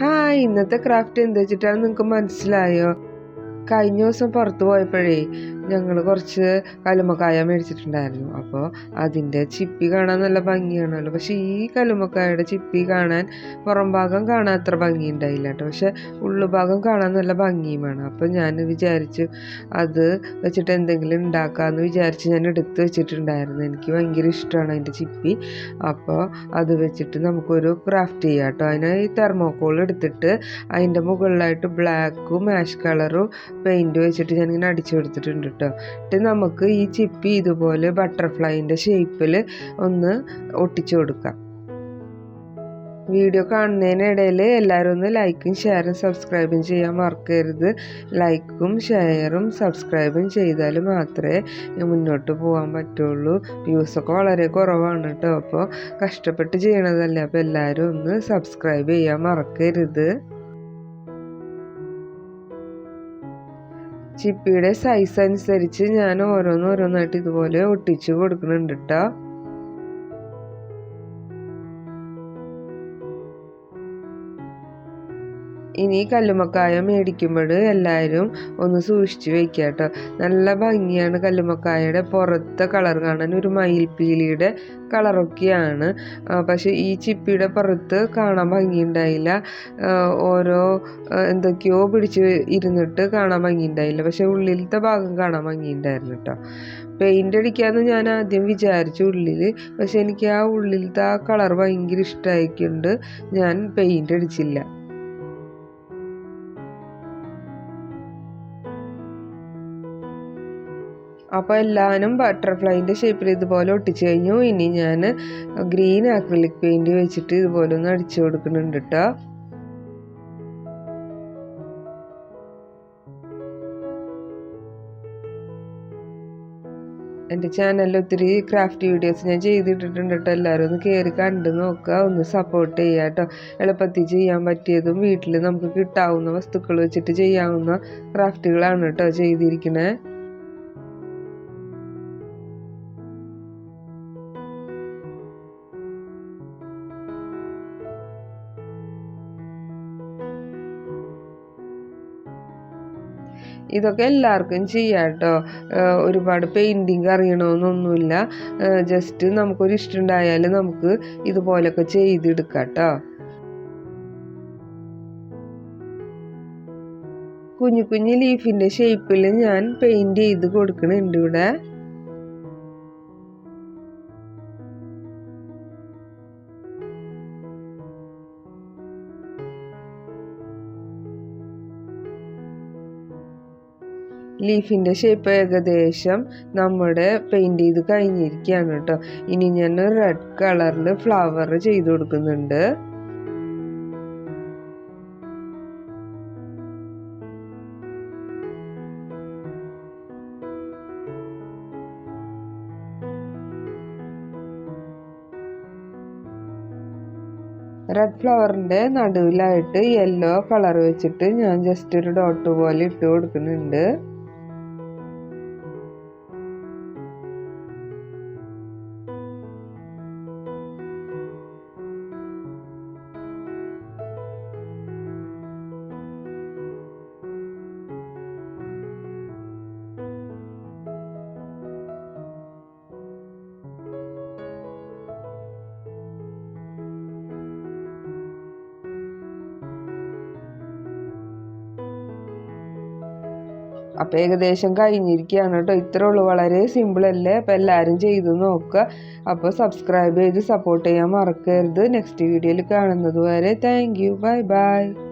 Hi ഇന്നത്തെ craft എന്താ വെച്ചിട്ടാണ് നിങ്ങൾക്ക് മനസ്സിലായോ? കഴിഞ്ഞ ദിവസം പുറത്തു പോയപ്പോഴേ ഞങ്ങൾ കുറച്ച് കലുമക്കായ മേടിച്ചിട്ടുണ്ടായിരുന്നു. അപ്പോൾ അതിന്റെ ചിപ്പി കാണാൻ നല്ല ഭംഗിയാണല്ലോ. പക്ഷേ ഈ കലുമക്കായയുടെ ചിപ്പി കാണാൻ പുറം ഭാഗം കാണാൻ അത്ര ഭംഗി ഉണ്ടായില്ല കേട്ടോ. പക്ഷെ ഉള്ളുഭാഗം കാണാൻ നല്ല ഭംഗിയുമാണ്. അപ്പോൾ ഞാൻ വിചാരിച്ചു അത് വെച്ചിട്ട് എന്തെങ്കിലും ഉണ്ടാക്കാമെന്ന് വിചാരിച്ച് ഞാൻ എടുത്ത് വെച്ചിട്ടുണ്ടായിരുന്നു. എനിക്ക് ഭയങ്കര ഇഷ്ടമാണ് അതിന്റെ ചിപ്പി. അപ്പോൾ അത് വെച്ചിട്ട് നമുക്കൊരു ക്രാഫ്റ്റ് ചെയ്യാം കേട്ടോ. അതിന് ഈ തെർമോക്കോൾ എടുത്തിട്ട് അതിന്റെ മുകളിലായിട്ട് ബ്ലാക്കും ആഷ് കളറും പെയിന്റ് വെച്ചിട്ട് ഞാനിങ്ങനെ അടിച്ചു കൊടുത്തിട്ടുണ്ട് കേട്ടോ. എന്നിട്ട് നമുക്ക് ഈ ചിപ്പി ഇതുപോലെ ബട്ടർഫ്ലൈന്റെ ഷേപ്പിൽ ഒന്ന് ഒട്ടിച്ചു കൊടുക്കാം. വീഡിയോ കാണുന്നതിനിടയിൽ എല്ലാവരും ഒന്ന് ലൈക്കും ഷെയറും സബ്സ്ക്രൈബും ചെയ്യാൻ മറക്കരുത്. ലൈക്കും ഷെയറും സബ്സ്ക്രൈബും ചെയ്താൽ മാത്രമേ മുന്നോട്ട് പോകാൻ പറ്റുള്ളൂ. വ്യൂസൊക്കെ വളരെ കുറവാണ് കേട്ടോ. അപ്പോൾ കഷ്ടപ്പെട്ട് ചെയ്യണതല്ലേ. അപ്പോൾ എല്ലാവരും ഒന്ന് സബ്സ്ക്രൈബ് ചെയ്യാൻ മറക്കരുത്. ചിപ്പിയുടെ സൈസ് അനുസരിച്ച് ഞാൻ ഓരോന്നോരോന്നായിട്ട് ഇതുപോലെ ഒട്ടിച്ച് കൊടുക്കുന്നുണ്ട് കേട്ടോ ഇനി കല്ലുമ്മക്കായ മേടിക്കുമ്പോൾ എല്ലാവരും ഒന്ന് സൂക്ഷിച്ച് വെക്കുക കേട്ടോ. നല്ല ഭംഗിയാണ് കല്ലുമ്മക്കായയുടെ പുറത്തെ കളർ കാണാൻ. ഒരു മയിൽപ്പീലിയുടെ കളറൊക്കെയാണ്. പക്ഷേ ഈ ചിപ്പിയുടെ പുറത്ത് കാണാൻ ഭംഗിയുണ്ടായില്ല. ഓരോ എന്തൊക്കെയോ പിടിച്ച് ഇരുന്നിട്ട് കാണാൻ ഭംഗിയുണ്ടായില്ല. പക്ഷേ ഉള്ളിലത്തെ ഭാഗം കാണാൻ ഭംഗിയുണ്ടായിരുന്നു കേട്ടോ. പെയിന്റ് അടിക്കാമെന്ന് ഞാൻ ആദ്യം വിചാരിച്ചു ഉള്ളിൽ പക്ഷെ എനിക്ക് ആ ഉള്ളിലത്തെ ആ കളർ ഭയങ്കര ഇഷ്ടമായിക്കൊണ്ട് ഞാൻ പെയിന്റ് അടിച്ചില്ല. അപ്പോൾ എല്ലാവരും ബട്ടർഫ്ലൈന്റെ ഷേപ്പിൽ ഇതുപോലെ ഒട്ടിച്ച് കഴിഞ്ഞു. ഇനി ഞാൻ ഗ്രീൻ ആക്രിലിക് പെയിന്റ് വെച്ചിട്ട് ഇതുപോലെ ഒന്ന് അടിച്ചു കൊടുക്കുന്നുണ്ട് കേട്ടോ എന്റെ ചാനലിൽ ഒത്തിരി ക്രാഫ്റ്റ് വീഡിയോസ് ഞാൻ ചെയ്തിട്ടിട്ടുണ്ട് കേട്ടോ എല്ലാവരും ഒന്ന് കയറി കണ്ട് നോക്കുക ഒന്ന് സപ്പോർട്ട് ചെയ്യുക കേട്ടോ എളുപ്പത്തിൽ ചെയ്യാൻ പറ്റിയതും വീട്ടിൽ നമുക്ക് കിട്ടാവുന്ന വസ്തുക്കൾ വെച്ചിട്ട് ചെയ്യാവുന്ന ക്രാഫ്റ്റുകളാണ് കേട്ടോ ചെയ്തിരിക്കുന്നത് ഇതൊക്കെ എല്ലാവർക്കും ചെയ്യാം കേട്ടോ ഒരുപാട് പെയിന്റിങ് അറിയണമെന്നൊന്നുമില്ല ജസ്റ്റ് നമുക്കൊരു ഇഷ്ടമുണ്ടായാൽ നമുക്ക് ഇതുപോലൊക്കെ ചെയ്തെടുക്കാം കേട്ടോ കുഞ്ഞു കുഞ്ഞു ലീഫിന്റെ ഷേപ്പിൽ ഞാൻ പെയിന്റ് ചെയ്ത് കൊടുക്കണുണ്ട് ഇവിടെ. ലീഫിന്റെ ഷേപ്പ് ഏകദേശം നമ്മുടെ പെയിന്റ് ചെയ്ത് കഴിഞ്ഞിരിക്കുകയാണ് കേട്ടോ. ഇനി ഞാൻ റെഡ് കളറിൽ ഫ്ലവർ ചെയ്ത് കൊടുക്കുന്നുണ്ട്. റെഡ് ഫ്ലവറിന്റെ നടുവിലായിട്ട് യെല്ലോ കളർ വെച്ചിട്ട് ഞാൻ ജസ്റ്റ് ഒരു ഡോട്ട് പോലെ ഇട്ട് കൊടുക്കുന്നുണ്ട്. അപ്പോൾ ഏകദേശം കഴിഞ്ഞിരിക്കുകയാണ് കേട്ടോ. ഇത്രേ ഉള്ളൂ. വളരെ സിമ്പിൾ അല്ലേ? അപ്പോൾ എല്ലാവരും ചെയ്ത് നോക്കുക. അപ്പോൾ സബ്സ്ക്രൈബ് ചെയ്ത് സപ്പോർട്ട് ചെയ്യാൻ മറക്കരുത്. നെക്സ്റ്റ് വീഡിയോയിൽ കാണുന്നത് വരെ താങ്ക് യു ബൈ ബൈ